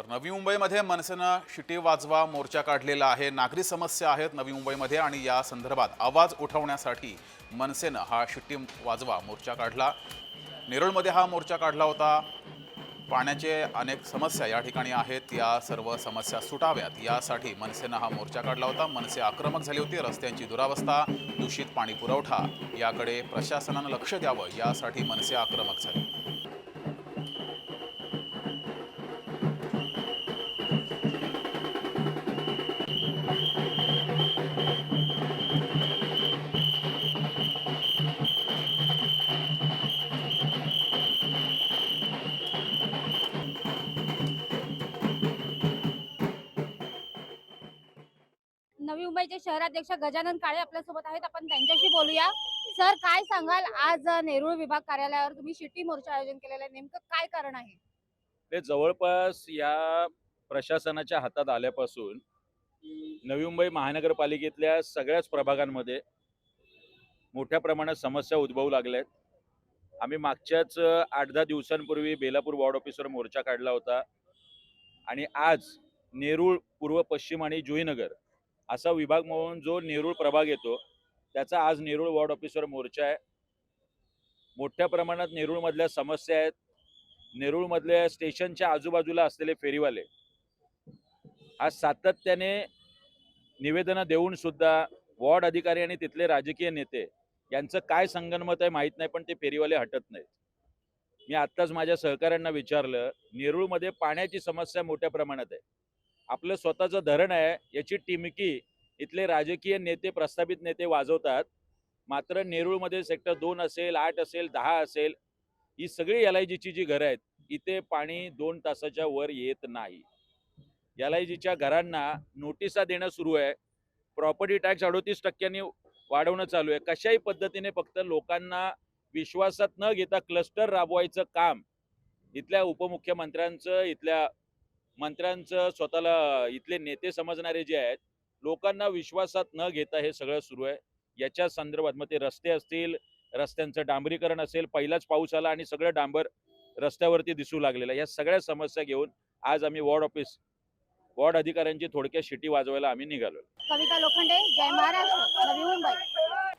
तर नवी मुंबईमध्ये मनसेनं शिटी वाजवा मोर्चा काढलेला आहे. नागरी समस्या आहेत नवी मुंबईमध्ये आणि या संदर्भात आवाज उठवण्यासाठी मनसेनं हा शिट्टी वाजवा मोर्चा काढला. नेरळमध्ये हा मोर्चा काढला होता. पाण्याचे अनेक समस्या या ठिकाणी आहेत. या सर्व समस्या सुटाव्यात. यासाठी मनसेनं हा मोर्चा काढला होता. मनसे आक्रमक झाली होती. रस्त्यांची दुरावस्था दूषित पाणी पुरवठा याकडे प्रशासनानं लक्ष द्यावं. यासाठी मनसे आक्रमक झाली. नवी मुंबईचे शहराध्यक्ष गजानन काळे आपल्यासोबत आहेत. आपण त्यांच्याशी बोलूया. सर काय सांगाल? आज नेरूळ विभाग कार्यालयावर तुम्ही शिट्टी मोर्चा आयोजन केलेला आहे. नेमकं काय कारण आहे? ते जवळपास या प्रशासनाच्या हातात आल्यापासून नवी मुंबई महानगरपालिकेतल्या सगळ्याच प्रभागांमध्ये मोठ्या प्रमाणात समस्या उद्भवू लागल्या आहेत आम्ही मागच्याच आठ दहा दिवसांपूर्वी बेलापूर वॉर्ड ऑफिसवर मोर्चा काढला होता. आणि आज नेरूळ पूर्व पश्चिम आणि जुईनगर असा विभाग म्हणून जो नेरूळ प्रभाग येतो त्याचा आज नेरूळ वॉर्ड ऑफिसवर मोर्चा आहे. मोठ्या प्रमाणात नेरूळमधल्या समस्या आहेत. नेरूळमधल्या स्टेशनच्या आजूबाजूला असलेले फेरीवाले. आज सातत्याने निवेदनं देऊन सुद्धा वॉर्ड अधिकारी आणि तिथले राजकीय नेते यांचं काय संगनमत आहे माहीत नाही पण ते फेरीवाले हटत नाहीत. मी आत्ताच माझ्या सहकाऱ्यांना विचारलं नेरूळमध्ये पाण्याची समस्या मोठ्या प्रमाणात आहे. आपलं स्वतःचं धरण आहे याची टिमकी इथले राजकीय नेते प्रस्थापित नेते वाजवतात. मात्र नेरूळमध्ये सेक्टर दोन असेल आठ असेल दहा असेल ही सगळी एल आय जीची जी घरं आहेत इथे पाणी दोन तासाच्या वर येत नाही. एल आय जीच्या घरांना नोटिसा देणं सुरू आहे. प्रॉपर्टी टॅक्स अडोतीस टक्क्यांनी वाढवणं चालू आहे. कशाही पद्धतीने फक्त लोकांना विश्वासात न घेता क्लस्टर राबवायचं काम इथल्या उपमुख्यमंत्र्यांचं इथल्या मंत्र्यांचं स्वतःला इथले नेते समजणारे जे आहेत लोकांना विश्वासात न घेता हे सगळं सुरू आहे. याच्या संदर्भात मग ते रस्ते असतील रस्त्यांचं डांबरीकरण असेल पहिलाच पाऊस आला आणि सगळं डांबर रस्त्यावरती दिसू लागलेलं या सगळ्या समस्या घेऊन आज आम्ही वॉर्ड ऑफिस वॉर्ड अधिकाऱ्यांची थोडक्यात शिटी वाजवायला आम्ही निघालो. कविता लोखंडे जय महाराष्ट्र. नवी मुंबई.